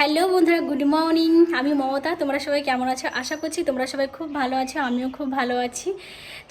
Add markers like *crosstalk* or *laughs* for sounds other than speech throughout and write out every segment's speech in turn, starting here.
Hello বন্ধুরা, good morning. আমি মমতা, তোমরা সবাই কেমন আছো? আশা করছি তোমরা সবাই খুব ভালো আছো, আমিও খুব ভালো আছি।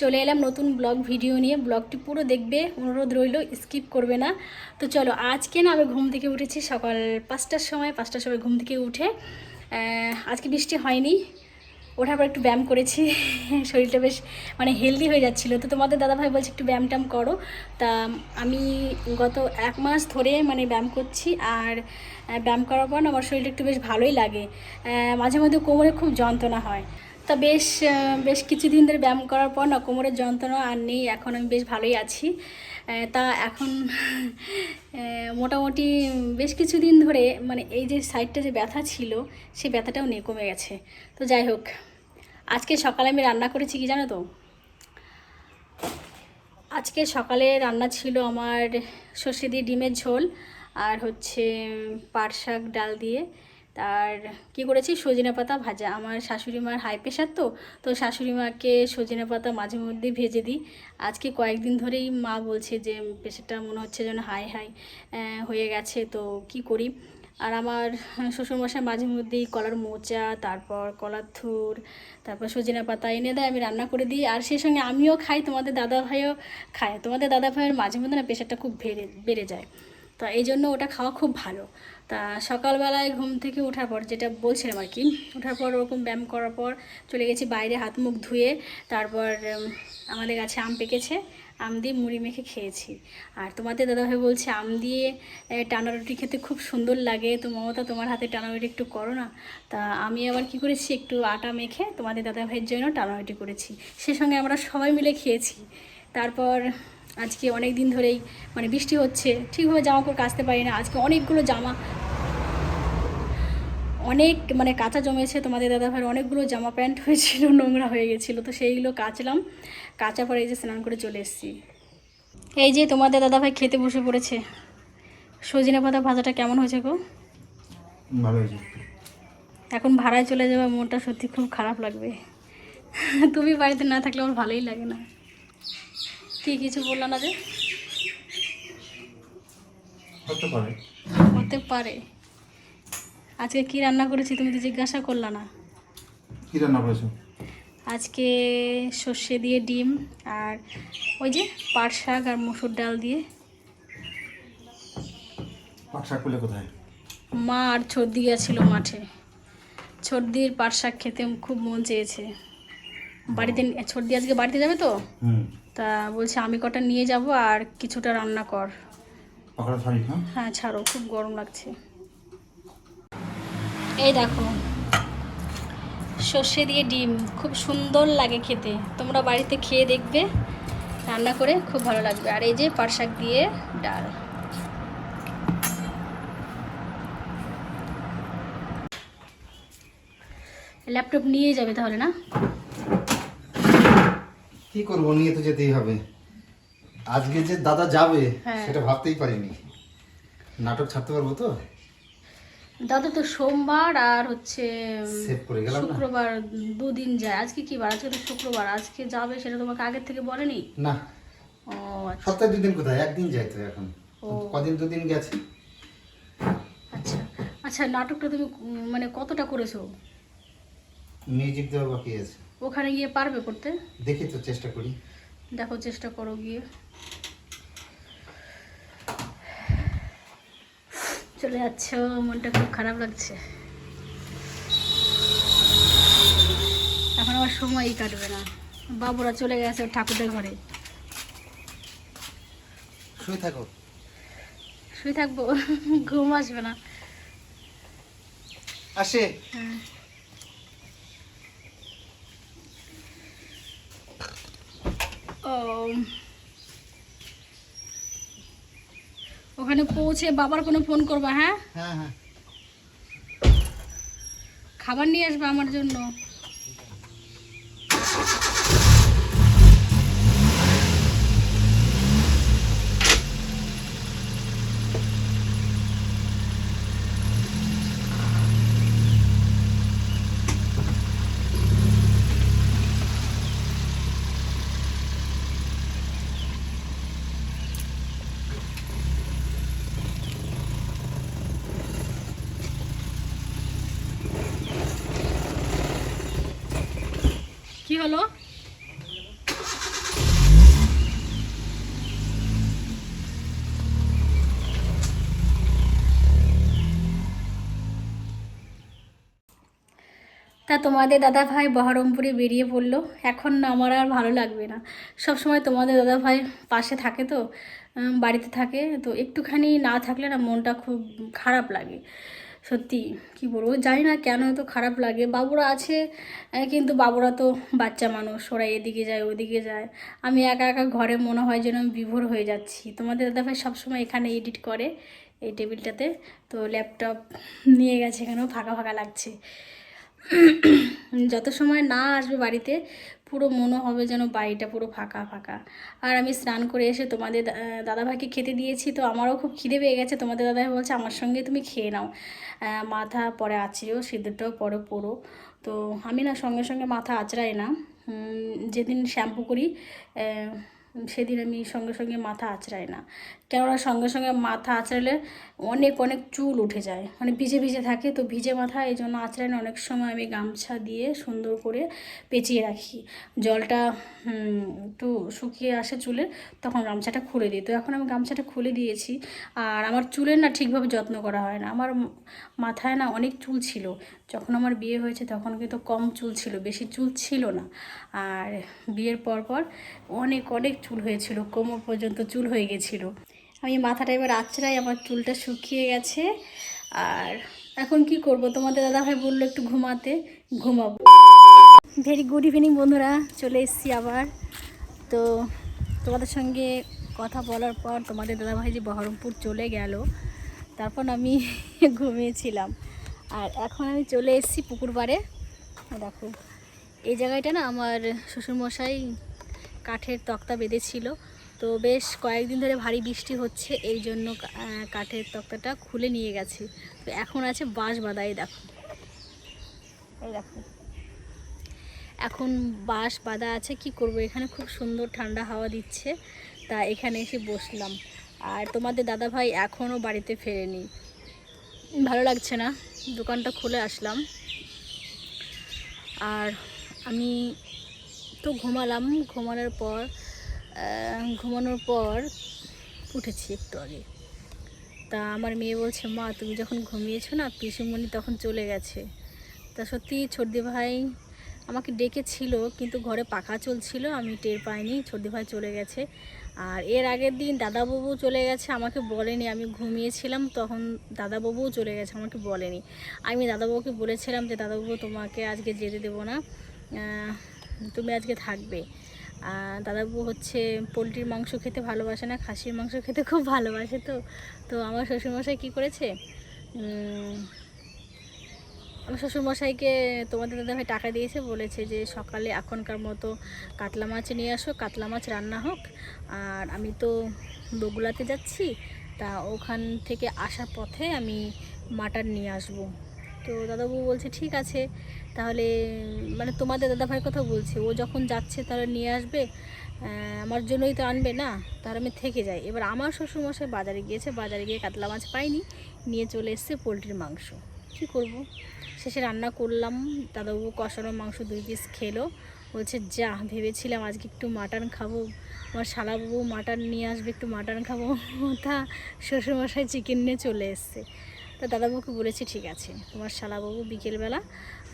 চলে এলাম নতুন ব্লগ ভিডিও নিয়ে। ব্লগটি পুরো দেখবে, অনুরোধ রইল, স্কিপ করবে না। তো চলো, আজকে না আমি ঘুম থেকে উঠেছি সকাল পাঁচটার সময় পাঁচটার সময় ঘুম থেকে উঠে আজকে বৃষ্টি হয়নি। ওঠার পর একটু ব্যায়াম করেছি, শরীরটা বেশ মানে হেলদি হয়ে যাচ্ছিল। তো তোমাদের দাদাভাই বলছে একটু ব্যায়াম ট্যাম করো। তা আমি গত এক মাস ধরে মানে ব্যায়াম করছি আর ব্যায়াম করার পর আমার শরীরটা একটু বেশ ভালোই লাগে। মাঝে মধ্যে কোমরে খুব যন্ত্রণা হয়। তা বেশ বেশ কিছুদিন ধরে ব্যায়াম করার পর না কোমরের যন্ত্রণা আর নেই, এখন আমি বেশ ভালোই আছি। তা এখন মোটামুটি বেশ কিছুদিন ধরে মানে এই যে সাইডটা যে ব্যথা ছিল, সেই ব্যথাটাও নেই কমে গেছে। তো যাই হোক, আজকে সকালে আমি রান্না করেছি কি জানো তো? আজকে সকালে রান্না ছিল আমার সর্ষে দিয়ে ডিমের ঝোল আর হচ্ছে পাট শাক ডাল দিয়ে। তার কি করেছি? সজনে পাতা ভাজা। আমার শাশুড়ি মার হাই প্রেশার তো তো শাশুড়ি মাকে সজনে পাতা মাঝে মধ্যে ভেজে দিই। আজকে কয়েকদিন ধরেই মা বলছে যে প্রেশারটা মনে হচ্ছে যেন হাই হাই হয়ে গেছে, তো কি করি? আর আমার শ্বশুরমশাই মাঝে মধ্যেই কলার মোচা, তারপর কলার থুর তারপর সজনে পাতা এনে দেয়, আমি রান্না করে দিই। আর সেই সঙ্গে আমিও খাই, তোমাদের দাদা ভাইও খায়। তোমাদের দাদা ভাইয়ের মাঝে মধ্যে না প্রেশারটা খুব বেড়ে বেড়ে যায়। তা এই জন্য ওটা খাওয়া খুব ভালো। তা সকালবেলায় ঘুম থেকে ওঠার পর যেটা বলছিলাম আর কি, ওঠার পর ওরকম ব্যায়াম করার পর চলে গেছি বাইরে হাত মুখ ধুয়ে, তারপর আমাদের গাছে আম পেকেছে, আম দিয়ে মুড়ি মেখে খেয়েছি। আর তোমাদের দাদাভাই বলছে, আম দিয়ে টানা রুটি খেতে খুব সুন্দর লাগে। তো মমতা, তোমার হাতে টানা রুটি একটু করো না। তা আমি আবার কি করেছি, একটু আটা মেখে তোমাদের দাদাভাইয়ের জন্য টানা রুটি করেছি। সে সঙ্গে আমরা সবাই মিলে খেয়েছি। তারপর আজকে অনেক দিন ধরেই মানে বৃষ্টি হচ্ছে ঠিকভাবে জামা কাপড় কাচতে পারি না আজকে অনেকগুলো জামা অনেক মানে কাঁচা জমেছে তোমাদের দাদাভাইয়ের অনেকগুলো জামা প্যান্ট হয়েছিল নোংরা হয়ে গেছিল তো সেইগুলো কাচলাম কাঁচা পরে এই যে স্নান করে চলে এসেছি। এই যে তোমাদের দাদাভাই খেতে বসে পড়েছে সজিনা পাতা ভাজাটা কেমন হয়েছে গো? ভালো হয়েছে। এখন ভাড়ায় চলে যাবে মনটা সত্যি খুব খারাপ লাগবে। তুমি বাড়িতে না থাকলে আমার ভালোই লাগে না। কি কিছু বলল না যে? হতে পারে। হতে পারে। আজকে কি রান্না করেছি তুমি তো জিজ্ঞাসা করলা না। কী রান্না করেছ? আজকে সর্ষে দিয়ে ডিম আর ওই যে পাট শাক আর মসুর ডাল দিয়ে। পাট শাক পেলে কোথায়? মা আর ছর্দি গেছিল মাঠে। ছর্দির পাট শাক খেতে খুব মন চেয়েছে। বাড়িতে ছর্দি আজকে বাড়িতে যাবে তো? হুম। তা বলছে আমি কটা নিয়ে যাব আর কিছুটা রান্না কর। হ্যাঁ ছাড়ো খুব গরম লাগছে। এই দেখো সর্ষে দিয়ে ডিম খুব সুন্দর লাগে খেতে। তোমরা বাড়িতে খেয়ে দেখবে রান্না করে খুব ভালো লাগবে। আর এই যে পাট শাক দিয়ে ডাল। ল্যাপটপ নিয়ে যাবে তাহলে না? কি করব? নিয়ে তো যেতেই হবে। আজকে যে দাদা যাবে হ্যাঁ। সেটা ভাবতেই পারিনি। নাটক ছাড়তে পারব তো? দাদা তো সোমবার আর হচ্ছে শুক্রবার দুদিন যায়। আজকে কি বার? আজকে তো শুক্রবার। আজকে যাবে সেটা তোমাকে আগের থেকে বলেনি? না। ও আচ্ছা। সপ্তাহে দুদিন কোথায়? একদিন যাই তো এখন। কদিন? দুদিন গেছে। আচ্ছা। আচ্ছা নাটকটা তুমি মানে কতটা করেছ? মিউজিক দেওয়া বাকি আছে। ওখানে গিয়ে পারবে করতে? দেখি তো চেষ্টা করি। দেখো চেষ্টা করো গিয়ে। চলে যাচ্ছ মনটা খুব খারাপ লাগছে। এখন আমার সময়ই কাটবে না। বাবুরা চলে গেছে ওর ঠাকুরদের ঘরে। শুয়ে থাকো। শুয়ে থাকব? ঘুম আসবে না। আসে। হ্যাঁ। ওখানে পৌঁছে বাবার কোনো ফোন করবা হ্যাঁ? হ্যাঁ হ্যাঁ। খাবার নিয়ে আসবা আমার জন্য। হলো? তা তোমাদের দাদা ভাই বহরমপুরে বেরিয়ে পড়ল। এখন না, আমার আর ভালো লাগবে না। সব সময় তোমাদের দাদা ভাই পাশে থাকে তো বাড়িতে থাকে। তো একটুখানি না থাকলে না মনটা খুব খারাপ লাগে। সত্যি কি বলব? জানি না কেন তো খারাপ লাগে। বাবুরা আছে কিন্তু বাবুরা তো বাচ্চা মানুষ। ওরা এদিকে যায়, ওদিকে যায়। আমি একা একা ঘরে মনে হয় যেন আমি বিভোর হয়ে যাচ্ছি। তোমাদের দাদা দাদাভাই সবসময় এখানে এডিট করে এই টেবিলটাতে। তো ল্যাপটপ নিয়ে গেছে এখানেও, ফাঁকা ফাঁকা লাগছে। যত সময় না আসবে বাড়িতে পুরো মনে হবে যেন বাড়িটা পুরো ফাঁকা ফাঁকা। আর আমি স্নান করে এসে তোমাদের দাদাভাইকে খেতে দিয়েছি, তো আমারও খুব খিদে পেয়ে গেছে। তোমাদের দাদাভাই বলছে, আমার সঙ্গে তুমি খেয়ে নাও। মাথা পরে আঁচড়েও, সিদ্ধটাও পরে পড়ো। তো আমি না সঙ্গে সঙ্গে মাথা আঁচড়াই না। যেদিন শ্যাম্পু করি সেদিন আমি সঙ্গে সঙ্গে মাথা আঁচড়াই না। কেননা সঙ্গে সঙ্গে মাথা আঁচড়ালে অনেক অনেক চুল উঠে যায়। মানে ভিজে ভিজে থাকে। তো ভিজে মাথা, এই জন্য আঁচড়াই না অনেক সময় আমি গামছা দিয়ে সুন্দর করে পেঁচিয়ে রাখি। জলটা একটু শুকিয়ে আসে চুলে, তখন গামছাটা খুলে দিই। তো এখন আমি গামছাটা খুলে দিয়েছি। আর আমার চুলের না ঠিকভাবে যত্ন করা হয় না। আমার মাথায় না অনেক চুল ছিল। যখন আমার বিয়ে হয়েছে তখন কিন্তু কম চুল ছিল, বেশি চুল ছিল না। আর বিয়ের পর পর অনেক অনেক চুল হয়েছিল। কোমর পর্যন্ত চুল হয়ে গেছিল। আমি মাথাটা এবার আঁচড়াই আমার চুলটা শুকিয়ে গেছে। আর এখন কি করব? তোমাদের দাদাভাই বলল একটু ঘুমাতে, ঘুমাবো। ভেরি গুড ইভিনিং বন্ধুরা, চলে এসেছি আবার। তো তোমাদের সঙ্গে কথা বলার পর তোমাদের দাদাভাই যে বহরমপুর চলে গেল, তারপর আমি *laughs* ঘুমিয়েছিলাম। আর এখন আমি চলে এসেছি পুকুর পাড়ে। দেখো, এই জায়গাটা না আমার শ্বশুরমশাই কাঠের তক্তা বেঁধেছিল। তো বেশ কয়েকদিন ধরে ভারী বৃষ্টি হচ্ছে, এই জন্য কাঠের তক্তাটা খুলে নিয়ে গেছে। তো এখন আছে বাঁশ বাঁধা এই দেখো। এই দেখো। এখন বাঁশ বাঁধা আছে, কি করব? এখানে খুব সুন্দর ঠান্ডা হাওয়া দিচ্ছে, তা এখানে এসে বসলাম। আর তোমাদের দাদা ভাই এখনও বাড়িতে ফেরেনি। ভালো লাগছে না? দোকানটা খুলে আসলাম। আর আমি তো ঘুমালাম, ঘুমানোর পর ঘুমানোর পর উঠেছি একটু আগে। তা আমার মেয়ে বলছে, মা, তুমি যখন ঘুমিয়েছো না, পিসুমণি তখন চলে গেছে। তা সত্যি ছর্দি ভাই আমাকে ডেকেছিল, কিন্তু ঘরে পাখা চলছিল, আমি টের পাইনি, ছর্দি ভাই চলে গেছে। আর এর আগের দিন দাদাবাবু চলে গেছে, আমাকে বলেনি, আমি ঘুমিয়েছিলাম, তখন দাদাবাবুও চলে গেছে, আমাকে বলেনি। আমি দাদাবাবুকে বলেছিলাম যে, দাদাবাবু, তোমাকে আজকে যেতে দেবো না তুমি আজকে থাকবে। আর দাদাবাবু হচ্ছে পোলট্রির মাংস খেতে ভালোবাসে না, খাসির মাংস খেতে খুব ভালোবাসে তো। তো আমার শ্বশুরমশাই কী করেছে? আমার শ্বশুরমশাইকে তোমাদের দাদাভাই টাকা দিয়েছে, বলেছে যে সকালে এখনকার মতো কাতলা মাছ নিয়ে আসো, কাতলা মাছ রান্না হোক। আর আমি তো বগুলাতে যাচ্ছি, তা ওখান থেকে আসার পথে আমি মাটন নিয়ে আসব। তো দাদাবাবু বলছে, ঠিক আছে। তাহলে মানে তোমাদের দাদাভাইয়ের কথা বলছে, ও যখন যাচ্ছে তাহলে নিয়ে আসবে আমার জন্যই তো আনবে না, তাহলে আমি থেকে যাই। এবার আমার শ্বশুরমশাই বাজারে গিয়েছে, বাজারে গিয়ে কাতলা মাছ পাইনি, নিয়ে চলে এসছে পোলট্রির মাংস। কী করব? শেষে রান্না করলাম, দাদাবাবু কষানো মাংস দুই পিস খেলো, বলছে, যা, ভেবেছিলাম আজকে একটু মাটন খাব। আমার শালাবাবু মাটন নিয়ে আসবে, একটু মাটন খাব। তা শ্বশুরমশাই চিকেন নিয়ে চলে এসছে। তা দাদাবাবুকে বলেছি, ঠিক আছে, তোমার শালাবাবু বিকেলবেলা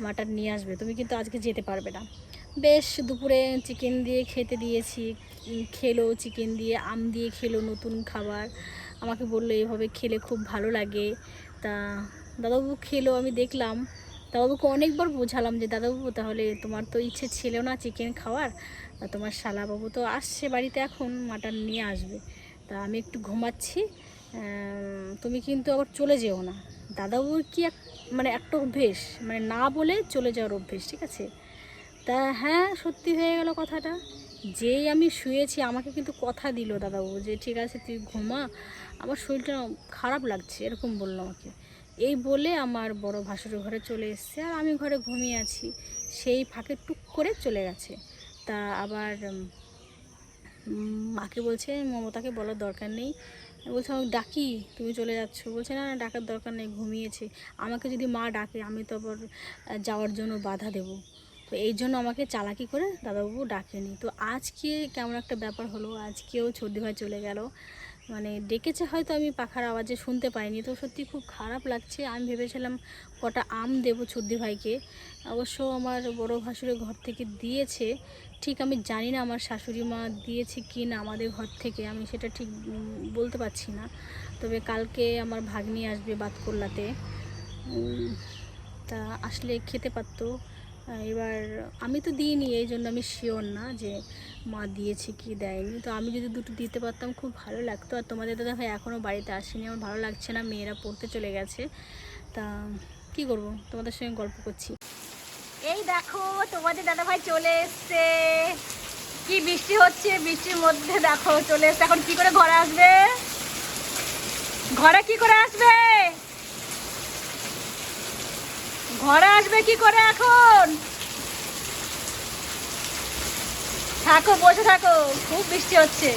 মাটন নিয়ে আসবে, তুমি কিন্তু আজকে যেতে পারবে না। বেশ, দুপুরে চিকেন দিয়ে খেতে দিয়েছি খেলো চিকেন দিয়ে, আম দিয়ে খেলো নতুন খাবার। আমাকে বলল এইভাবে খেলে খুব ভালো লাগে। তা দাদাবাবু খেলো, আমি দেখলাম। দাদাবাবুকে অনেকবার বোঝালাম যে, দাদাবাবু, তাহলে তোমার তো ইচ্ছে ছিল না চিকেন খাওয়ার। তোমার শালাবাবু তো আসছে বাড়িতে এখন মাটন নিয়ে আসবে। তা আমি একটু ঘুমাচ্ছি তুমি কিন্তু আবার চলে যেও না। দাদাবাবুর কি এক মানে একটা অভ্যেস মানে না বলে চলে যাওয়ার অভ্যেস, ঠিক আছে? তা হ্যাঁ সত্যি হয়ে গেল কথাটা। যেই আমি শুয়েছি, আমাকে কিন্তু কথা দিল দাদাবাবু যে, ঠিক আছে, তুই ঘুমা। আমার শরীরটা খারাপ লাগছে, এরকম বলল আমাকে। এই বলে আমার বড় ভাসুর ঘরে চলে এসছে আর আমি ঘরে ঘুমিয়ে আছি। সেই ফাঁকে টুক করে চলে গেছে। তা আবার মাকে বলছে, মমতাকে বলার দরকার নেই। বলছি আমাকে ডাকি, তুমি চলে যাচ্ছ। বলছে, না না, ডাকার দরকার নেই, ঘুমিয়েছে। আমাকে যদি মা ডাকে, আমি তো আবার যাওয়ার জন্য বাধা দেব। তো এই জন্য আমাকে চালাকি করে দাদাবাবু ডাকেনি। তো আজকে কেমন একটা ব্যাপার হলো, আজকেও ছর্দি ভাই চলে গেল। মানে ডেকেছে হয়তো আমি পাখার আওয়াজে শুনতে পাইনি। তো সত্যি খুব খারাপ লাগছে। আমি ভেবেছিলাম কটা আম দেবো ছর্দি ভাইকে। অবশ্য আমার বড় ভাসুরের ঘর থেকে দিয়েছে। ঠিক আমি জানি না আমার শাশুড়ি মা দিয়েছে কি না আমাদের ঘর থেকে। আমি সেটা ঠিক বলতে পারছি না। তবে কালকে আমার ভাগ্নি আসবে বাতকল্লাতে। তা আসলে খেতে পারতো। এবার আমি তো দিইনি, এই জন্য আমি শিওর না যে মা দিয়েছে কি দেয়নি। তো আমি যদি দুটো দিতে পারতাম, খুব ভালো লাগতো। আর তোমাদের দাদা ভাই এখনও বাড়িতে আসেনি, আমার ভালো লাগছে না, মেয়েরা পড়তে চলে গেছে। তা কি করব? তোমাদের সঙ্গে গল্প করছি। এই দেখো, তোমাদের দাদা ভাই চলে এসছে। কি বৃষ্টি হচ্ছে, বৃষ্টির মধ্যে দেখো চলে এসছে। এখন কি করে ঘরে আসবে? ঘরে কি করে আসবে? ঘরে আসবে কি করে এখন? থাকো বসে থাকো খুব বৃষ্টি হচ্ছে।